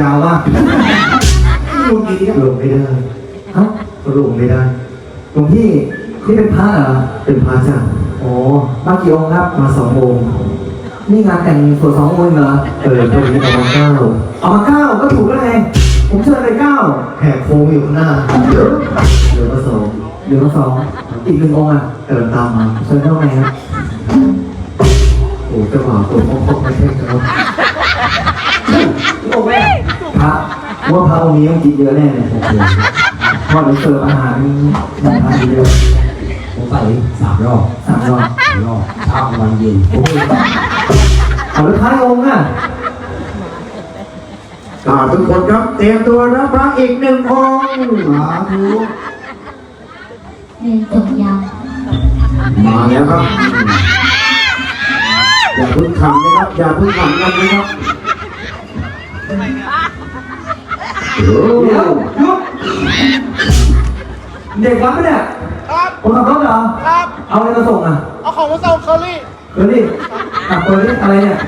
ยาวมากลงดีครับลงไม่ได้ฮะลงไม่ได้หลวงพี่นี่เป็นพระเหรอเป็นพระจ้ะโอ้มากี่องค์ครับมาสององค์นี่งานแต่งส่วนสององค์เหรอเออตรงนี้เอามาเก้าเอามาเก้าก็ถูกแล้วไงผมเชิญไปเก้าแหกโค้งอยู่ข้างหน้าเหลือมาสองเหลือมาสองอีกหนึ่งองค์อะเออตามมาเชิญเข้าไปครับโอ้เจ้าบ่าวตัวพ่อๆไม่ใช่ครับ โอ้แม่พระว่าพระองค์นี้ต้องกินเยอะแน่เลยพอหนูเสิร์ฟอาหารมันทานเยอะผมไปสามรอบสามรอบสามรอบเช้ากลางวันเย็นโอ้ยเอาแล้วท้าองค์อะอ่าทุกคนครับเตรียมตัวรับพระอีกหนึ่งองค์สาธุเรียนจบยังมาแล้วครับ อย่าพึ่งขำนะครับ อย่าพึ่งขำกันนะครับ เดี๋ยวหยุดเด็กวัดปะเนี่ยครับ คนขับรถเหรอ ครับ เอาอะไรมาส่งอะเอาของมาส่งเคอรี่เดี๋ยวนี่อะเปิดนี่อะไรเนี่ย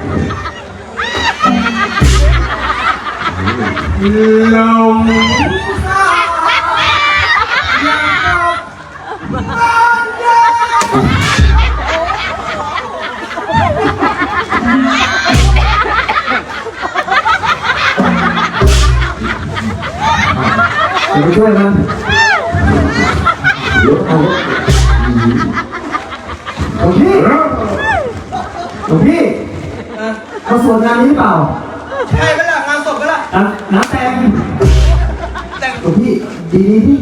ลง เดี๋ยวไปช่วยมันเดี๋ยวเอาหลวงพี่หลวงพี่เขาสวดงานนี้หรือเปล่าใช่ไหมล่ะงานศพไหมล่ะน้ำน้ำแตงแต่งหลวงพี่ดีดีพี่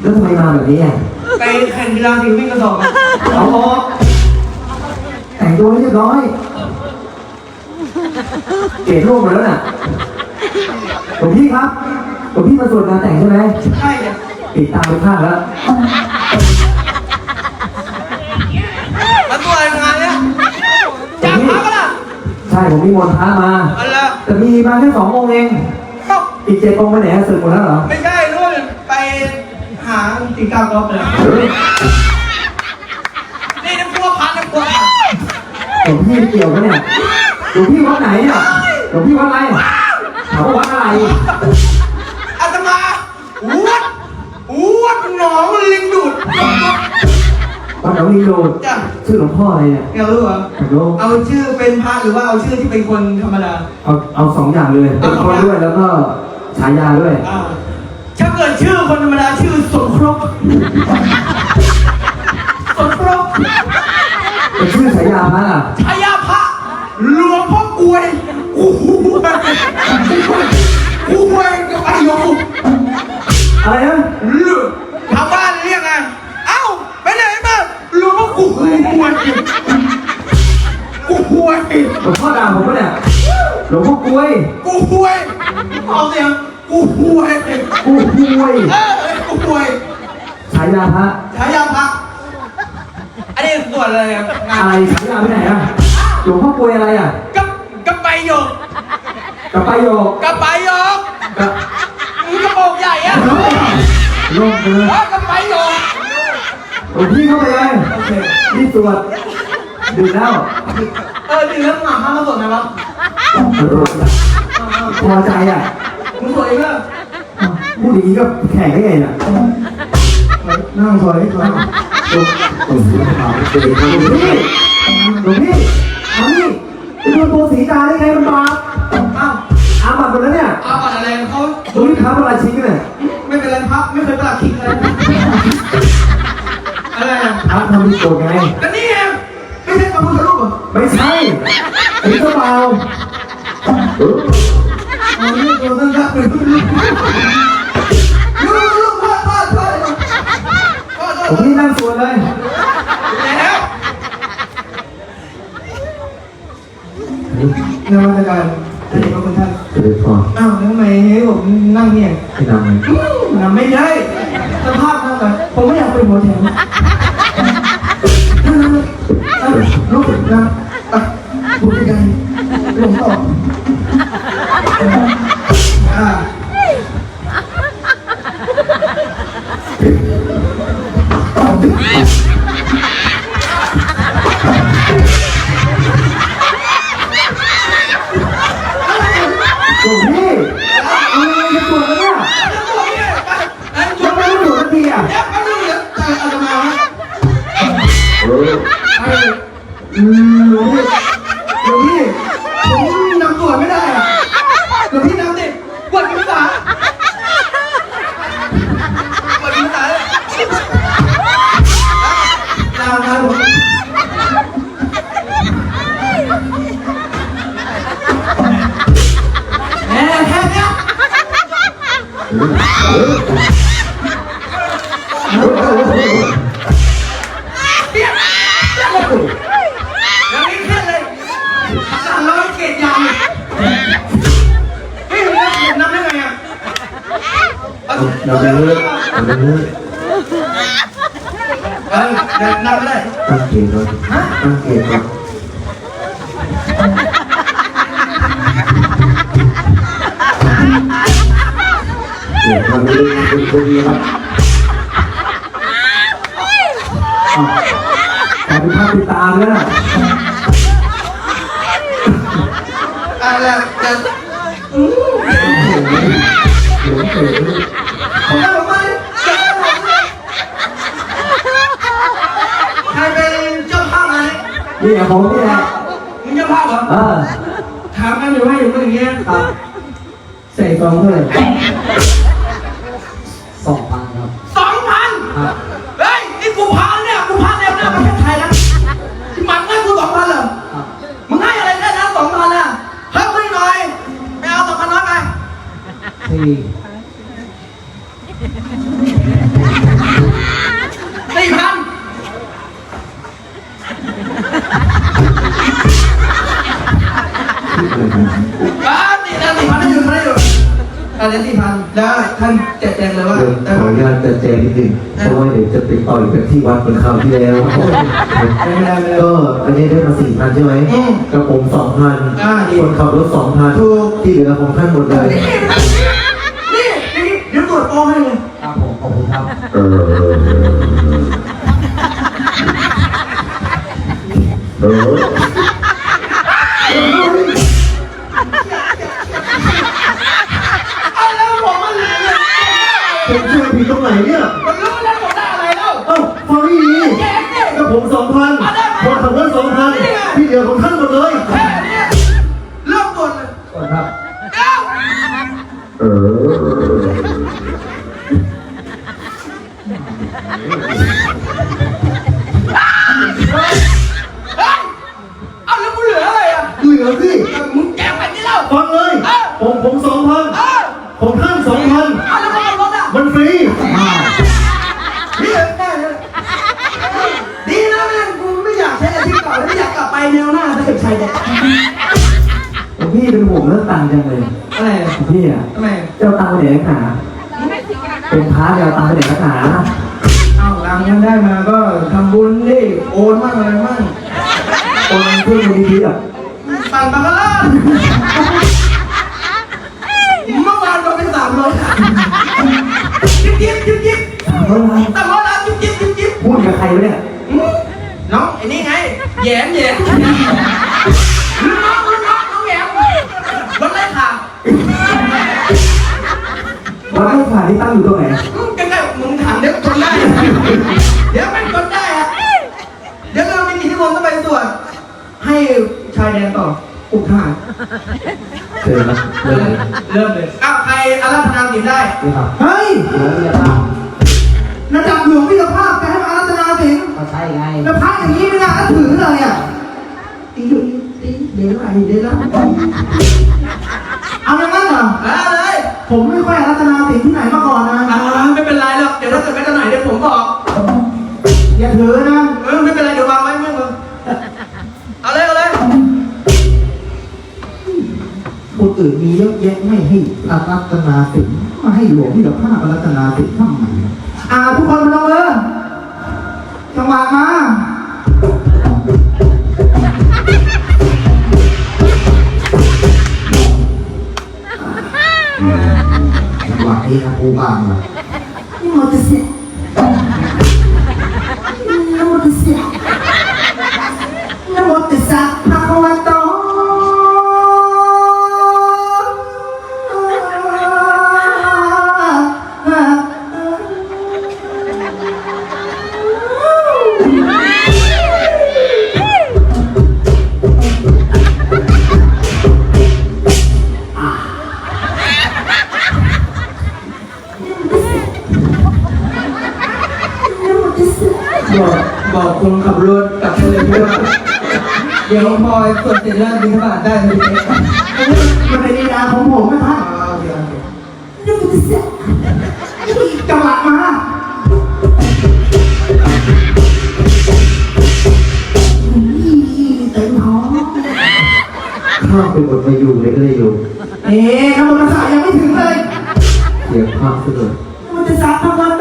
แล้วทำไมมาแบบนี้อะไปแข่งกีฬาสีวิ่งกระสอบกันเอาออกแต่งตัวให้เรียบร้อยเกรดโลกหมดแล้วน่ะ หลวงพี่ครับหลวงพี่มาสวดงานแต่งใช่ไหมใช่เนี่ยปิดตาไปข้างแล้วแล้วตัวอะไรงานเนี่ยจ้างพักกันล่ะใช่ผมมีมนต์พระมาเอะไรแต่มีมาแค่สององค์เองเอ้าอีกเจ็ดองค์ไปไหนอะสึกหมดแล้วเหรอไม่ใช่นู่นไปหาตีกลางกอล์ฟเลยนี่น้ำพัวพันน้ำพัวพันหลวงพี่เกี่ยวกันเนี่ยหลวงพี่วัดไหนเนี่ยหลวงพี่วัดอะไร ถามว่าวัดอะไร อาตมาวัดวัดหนองลิงดูดวัดหนองลิงโดดจ้ะชื่อหลวงพ่ออะไรเนี่ยอยากรู้เหรออยากรู้เอาชื่อเป็นพระหรือว่าเอาชื่อที่เป็นคนธรรมดา เอาเอาสองอย่างเลยเป็นคนด้วยแล้วก็ฉายาด้วย อ่าถ้าเกิดชื่อคนธรรมดาชื่อสมครบสมครบเป็นชื่อฉายาพระอะชายาพระหลวงพ่อกวยโอ้โห กวยกับไอ้โยมอะไรนะเลือทางบ้านเรียกไงเอ้าไปไหนมาหลวงพ่อกวยกวยกูกวยหลวงพ่อด่าผมปะเนี่ยหลวงพ่อกล้วยกูกวยเอาเสียงกูกวยกูกล้วยเออกูกวยฉายาพระฉายาพระอันนี้ส่วนอะไรอะงาอะไรนฉายาไปไหนอะหลวงพ่อกล้วยอะไรอะกับกับใบหยก กับประโยคกับใบหยกกับมึงกระโปรงใหญ่อะโลกเลยเออกับใบหยกหลวงพี่เข้าไปเลยโอเคนี่ตรวจดื่มแล้วเออจริงแล้วหมาข้ามาสดไหมวะพอใจอะมึงสวยเพื่อพูดอย่างนี้ก็แข่งได้ไงน่ะนั่งซอยให้เขาหลวงโอ้โหถามเจอครับพี่หลวงพี่มานี่จะโดนตัวสีตาได้ไงมันบาป อ้าวอาบัตหมดแล้วเนี่ยเอาก่อนอะไรเขาตรงนี้ท้าประราชิกเนี่ยไม่เป็นไรพักไม่เคยประหลาดคิงอะไรอะไรอะพระทำมีโกรธไง แล้วนี่ไงไม่ใช่พระพุทธรูปเหรอไม่ใช่อันนี้ก็เบาอ๋อนี่ตัวสั้นๆเป็นพุทธรูปลู เราไปเลิกเราไปเลิกเออเดี๋ยนับไม่ได้ตั้งเกณฑ์ก่อนตั้งเกณฑ์ก่อนเดี๋ยวทำเรื่องคุณคุณดีครับแต่เป็นภาพติดตามแล้วนะอะไรจะเดี๋ยวเกิดผมได้ผมมาเลยใครเป็นเจ้าภาพไหมนี่ไงผมนี่แหละมึงเจ้าภาพเหรอ เออถามกันอยู่ว่าอยู่เมื่อกี้ครับใส่ซองเท่าไหร่ กันที่วัดเหมือนคราวที่แล้ว ไม่ได้ไม่ได้ ก็อันนี้ได้มาสี่พันใช่ไหมอืมกับผมสองพันอ่าดี คนขับรถสองพันถูก ที่เหลือของท่านหมดเลยนี่นี่นี่เดี๋ยวตรวจโปรให้เลยครับผมขอบคุณครับเออเออเอาแล้วผมมันเหลือเงินผมช่วยผิดตรงไหนเนี่ย สองพันที่เดียวของท่านหมดเลย พี่เป็นห่วงเรื่องตังค์จังเลยอะไรอะพี่อะทำไมเจ้าตังค์ไปไหนนักหนาเป็นพระเจ้าตังค์ไปไหนนักหนาเอาหลังยังได้มาก็ทำบุญดิโอนมั่งอะไรมั่งโอนเพื่อนคนดีๆอะปั่นบาคาร่าเมื่อวานเราไปสามร้อยจิ๊บจิ๊บจิ๊บจิ๊บถามว่าอะไรสามร้อยล้านจิ๊บจิ๊บจิ๊บจิ๊บพูดกับใครวะเนี่ยอืมน้องไอ้นี่ไงแหยมแหยมรุ่นน้องรุ่นน้องน้องแหยมรถไล่ขา วัดไร่ขาที่ตั้งอยู่ตรงไหนอืมใกล้ๆมึงถามเดี๋ยวคนได้ เดี๋ยวมันคนได้อะเดี๋ยวเรามีกิจกรรมต้องไปตรวจให้ชายแดนต่ออุกทหารเชิญนะเริ่มเลยเริ่มเลยอ้าวใครอาราธนาศีลได้นี่ครับเฮ้ยเหลือเยอะมากระดับหลวงพิรภาพจะให้มาอารัตนาสิงห์ก็ใช่ไงแล้วพระอย่างนี้ไม่น่านับถือเลยอะตีอยู่ตีเดี๋ยวไรเดี๋ยวไรเอาอย่างนั้นเหรอเอาเลย ผมไม่ค่อยอารัตนาสิงห์ที่ไหนมาก่อนนะอ่าไม่เป็นไรหรอก เดี๋ยวถ้าเกิดไม่ได้ไหนเดี๋ยวผมบอก อย่าถือนะ เออไม่เป็นไรเดี๋ยววางไว้ไม่มึงเอาเลยเอาเลยคนอื่นมีเยอะแยะไม่ให้อารัตนาสิงห์มาให้หลวงพิรภาพอารัตนาสิงห์ทำไมอ่าทุกคนมาลงเลยจังหวะมา จังหว ข้ามไปหมดมาอยู่เลยก็เลยอยู่เอ๊ะคำบรรษายังไม่ถึงเลยเสียงภาพซะด้วยมันจะซับทำไม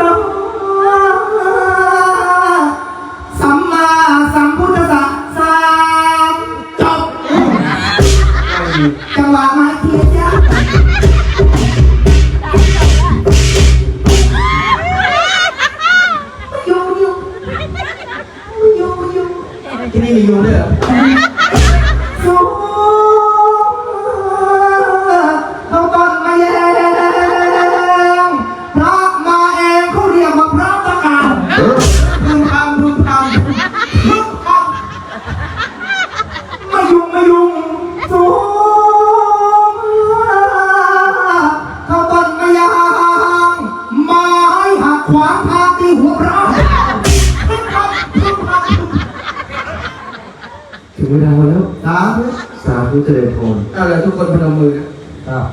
งเวลาแล้วสาธุสาธุเจริญพรเอาเลยทุกคนพนมมือนะครับ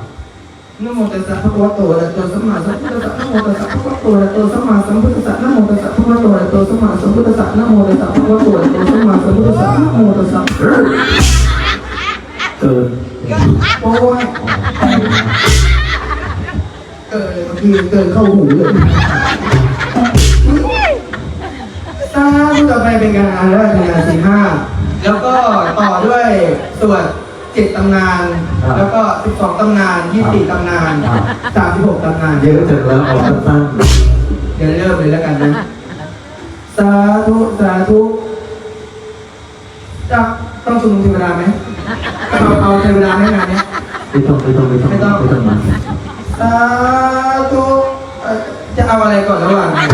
นะโมตัสสะภะคะวะโตอะระหะโตสัมมาสัมพุทธัสสะนะโมตัสสะภะคะวะโตอะระหะโตสัมมาสัมพุทธัสสะนะโมตัสสะภะคะวะโตอะระหะโตสัมมาสัมพุทธัสสะนะโมตัสสะภะคะวะโตอะระหะโตสัมมาสัมพุทธัสสะนะโมตัสสะเกินโอ้ยเออเมื่อกี้เกินเข้าหูเลยสาธุต่อไปเป็นการอ่านแล้วเป็นงานสี่ห้า แล้วก็ต่อด้วยสวดเจ็ดตำนานแล้วก็สิบสองตำนานยี่สิบสี่ตำนานสามสิบหกตำนานเยอะจังแล้วเอาสั้นเดี๋ยวเริ่มเลยแล้วกันนะ สาธุ สาธุจะต้องชุมนุมเทวดาไหมเอาเอาเทวดาไหมงานเนี้ย ๆไม่ต้องไม่ต้องไม่ต้องไม่ต้อง ไม่ต้องมาสาธุเอ่อจะเอาอะไรก่อนระหว่างอา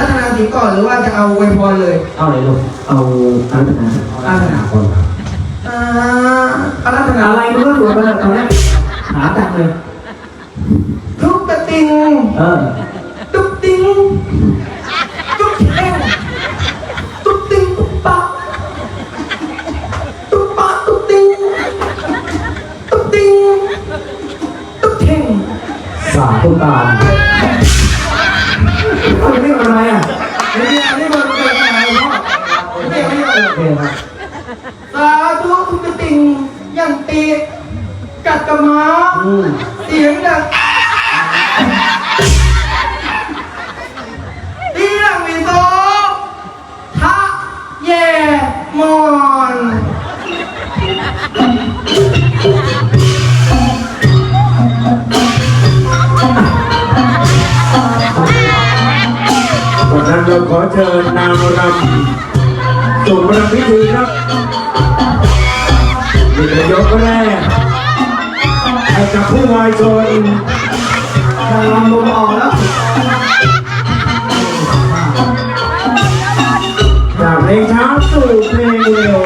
รัธนาสีก่อนหรือว่าจะเอาอวยพรเลยเอาอะไรลูกเอาอารัธนาอารัธนาก่อนอ่าอารัธนาอะไรมันก็รวมไปแล้วตอนนี้หาตังค์เลยทุกตะติงเออตุ๊กติงตุ๊กแท่งตุ๊กติงตุ๊กปะตุ๊กปะตุ๊กติงตุ๊กติงตุ๊กแท่งสาธุตาม เขาจะไม่ทำอะไรอะเดี๋ยวอันนี้มันเป็นอะไรเนาะเดี๋ยวไม่เอาโอเคครับสาธุตุ๊กติงยันตีกัดกระม้าอืมเสียงดังเรียงมีโซทะแย่มอนตอ เราขอเชิญนางรำส่งรำพิธีครับนี่เป็นยกแรกให้กับผู้วายชนนางรำลมออกแล้วจากเพลงช้าสู่เพลงเร็ว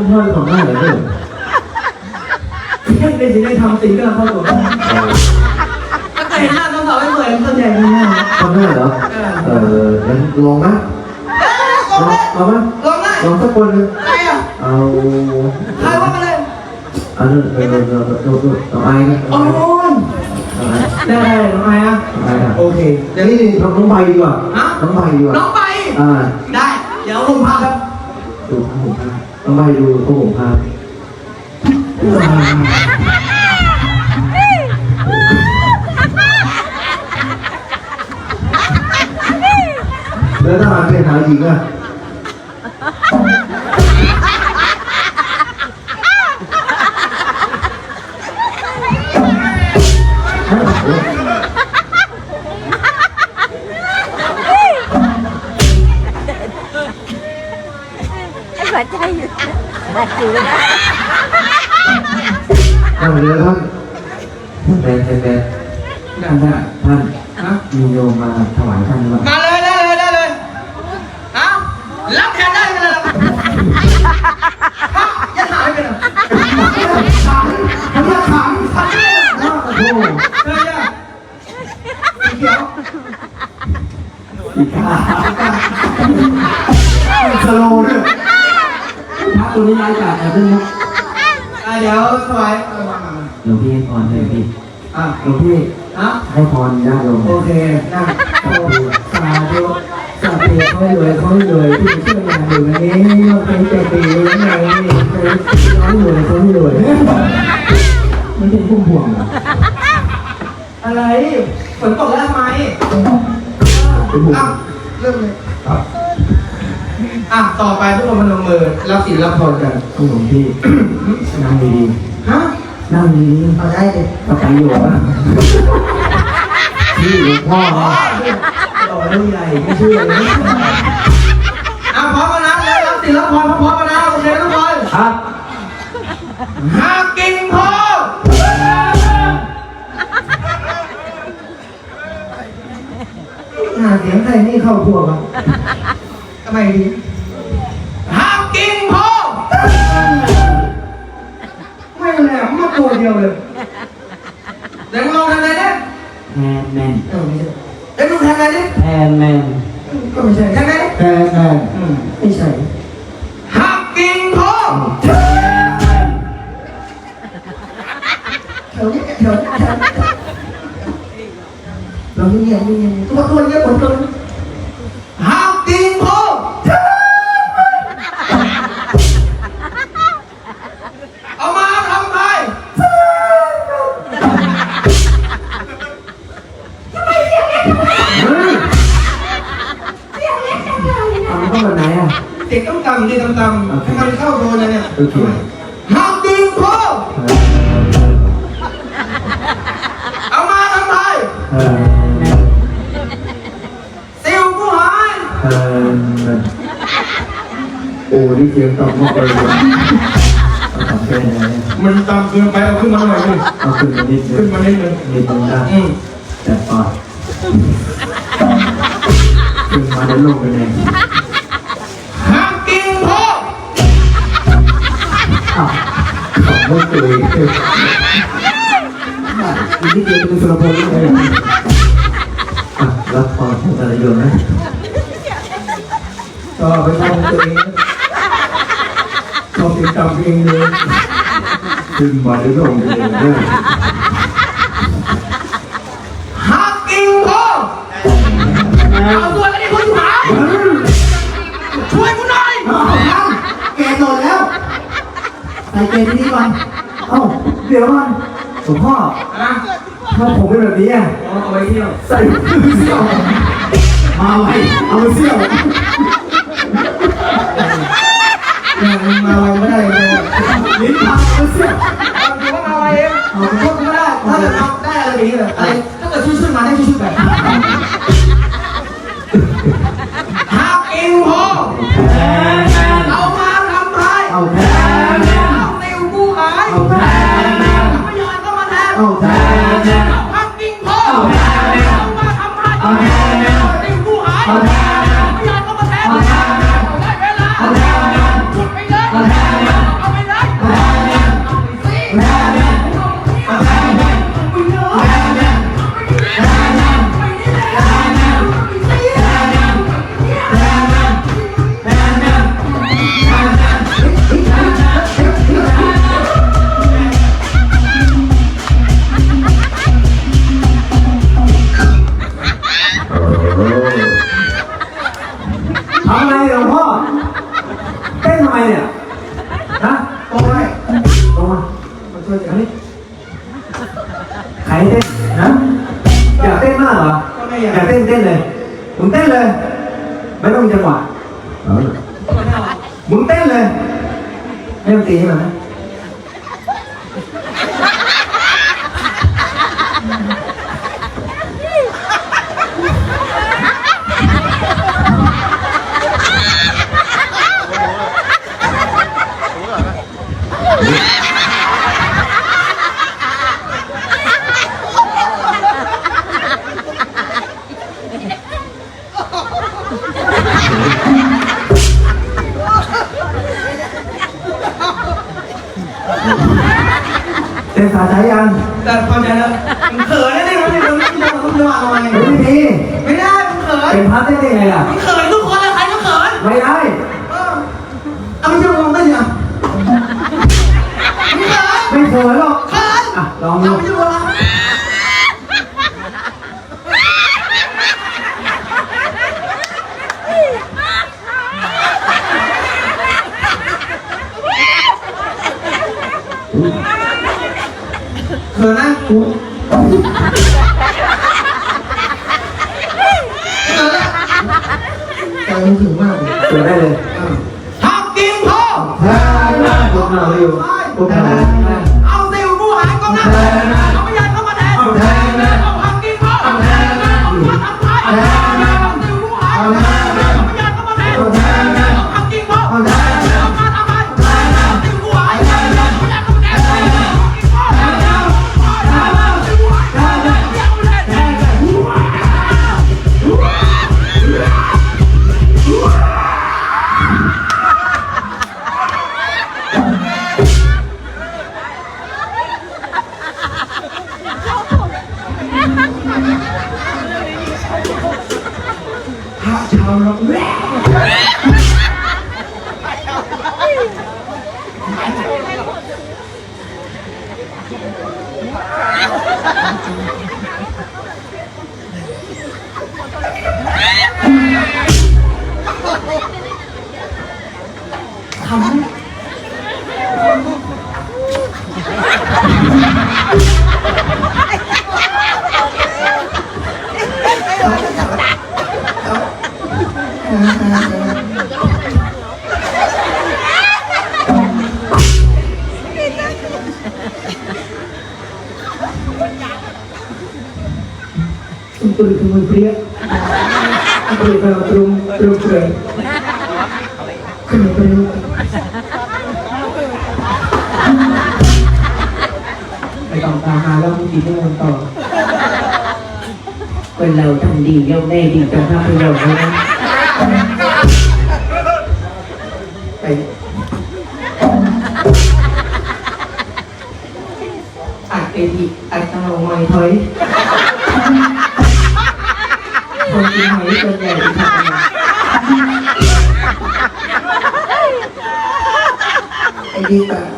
ทำไมลูกพ่อของหน้าเหรอเนี่ยเพ่งในสิ่งที่ทำสิ่งที่เราเข้าตัวถ้าใครหน้าต้องสาวให้เหมือนส่วนใหญ่มีหน้าทำหน้าเหรอ เอองั้นลองนะลองเอาไหมลองได้ลองสักคนหนึงใครอะเอาใครว่ามาเลยอันนั้นเออเออเออเออเอาไอ้นะโอ้เอาไอ้ยเอาไอ้ได้ได้น้องไอ้อะเอาไอ้อะโอเคเดี๋ยวนี้ทำน้องใบดีกว่าฮะน้องใบดีกว่าน้องไปอ่าได้ เดี๋ยวผมพาครับดูผ้าห่มผ้า น้องใบดูผ้าห่มผ้าแล้วถ้ามันเป็นหาหญิงอะหั ได้อยู่นะท่าเรือท่านท่านแบนท่านแบนได้ได้ท่านมีโยมมาถวายท่านหรือเปล่ามาเลยได้เลยได้เลยฮะรับแทนได้เลยเหรอฮะยังหายไปเหรอขังทำไมขังขังโอ้โหเฮ้ยอะสีเขียวอีกาสโลว์ด้วยพระ ตัวนี้ร้ายกาจนะพี่มุกอะเดี๋ยวถวายเอาวางมาหลวงพี่ให้พรเลยพี่อะหลวงพี่อะให้พรญาติโยมโอเคนั่งโอ้สาธุสาธุเขาให้รวยเขาให้รวยที่มาช่วยงานอยู่วันนี้เราเป็นเจ้าปีแล้วไงน้องรวยเขาให้รวยมันเป็นพุ่มพวงเหรออะไรฝนตกแล้วทำไมเป็นบุญอะเริ่มเลย อะต่อไปทุกคนมาลงมือรับศีลรับพรกันหลวงพี่ นั่งดีฮะๆนั่งดีเอาได้เลยๆก็ไปอยู่อะพี่หลวงพ่ออ๋อนะต่อเรื่องใหญ่ไม่เชื่อเลยอะพร้อมกันนะแล้วรับศีลรับพรพร้อมๆกันนะโอเคทุกคนครับ หากกินพอหาเสียงใครนี่เข้าพวกอะทำไมดี เดียวเลยเดี๋ยวมึงลองทำอะไรเนี่ยแทนแมนเออไม่ใช่เดี๋ยวมึงทำอะไรเนี่ยแทนแมนก็ไม่ใช่ทำไงแทนแทนอืมไม่ใช่หากกินพอแถวนี้แถวนี้แถวนี้เราเงียบเงียบตัวตัวเงียบหมดเลย นนะเนี่ยโอเคห้ามดึงพ่อเอามาทำไมเออซิวผู้หายเออโอ้นี่เสียงตอบมาเปิดเลยเอาของเป็นอะไรเนี่ยมันต่ำเกินไปเอาขึ้นมาหน่อยดิเอาขึ้นมานิดนึขึ้นงมานิดนึงนิดนึงได้อืมแต่ปอดขึ้นมาแล้วลงไปเลย องเลยขึ้นมาแล้วลงไปเลยเนี่ยห้ามกินพ่อเอาตัวกันดิคนหายช่วยกูหน่อยเอาแกโดนแล้วใส่เกณฑ์นี้ก่อนเอ้าเดี๋ยวมันหลวงพ่ออะถ้าผมเป็นแบบนี้อะเอาไปเที่ยวใส่เสื้อมาไว้เอาเสื้อย่างมาไวไม่ได้ ทำได้อะไรอย่างนี้าใจยังแต่พอใจแล้วมึงเขินนะเนี่ยมันเป็นคนที่จะมาระวังทำไมไม่ดีไม่ได้มึงเขินเป็นพัดได้ยังไงล่ะมึงเขินทุกคนเลยใครก็เขินไม่ได้ turun ke pria pria kalau turun turun pria kenapa ไปต่อตาหาแล้วมึงดีไม่มองต่อคนเราทำดีย่อมได้ดีตามภาพเราเท่านั้ไปอัดเอทีอัดตาลงไม้ถอย nakikita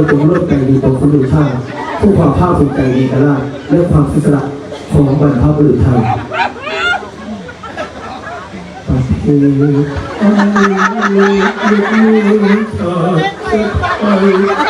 ราจงร่วมใจดีต่อคนอื่นชาติเพื่อความภาคภูมิใจในกราชและความศิสระของบรรพบุรุษไทยปัจจุบันนี้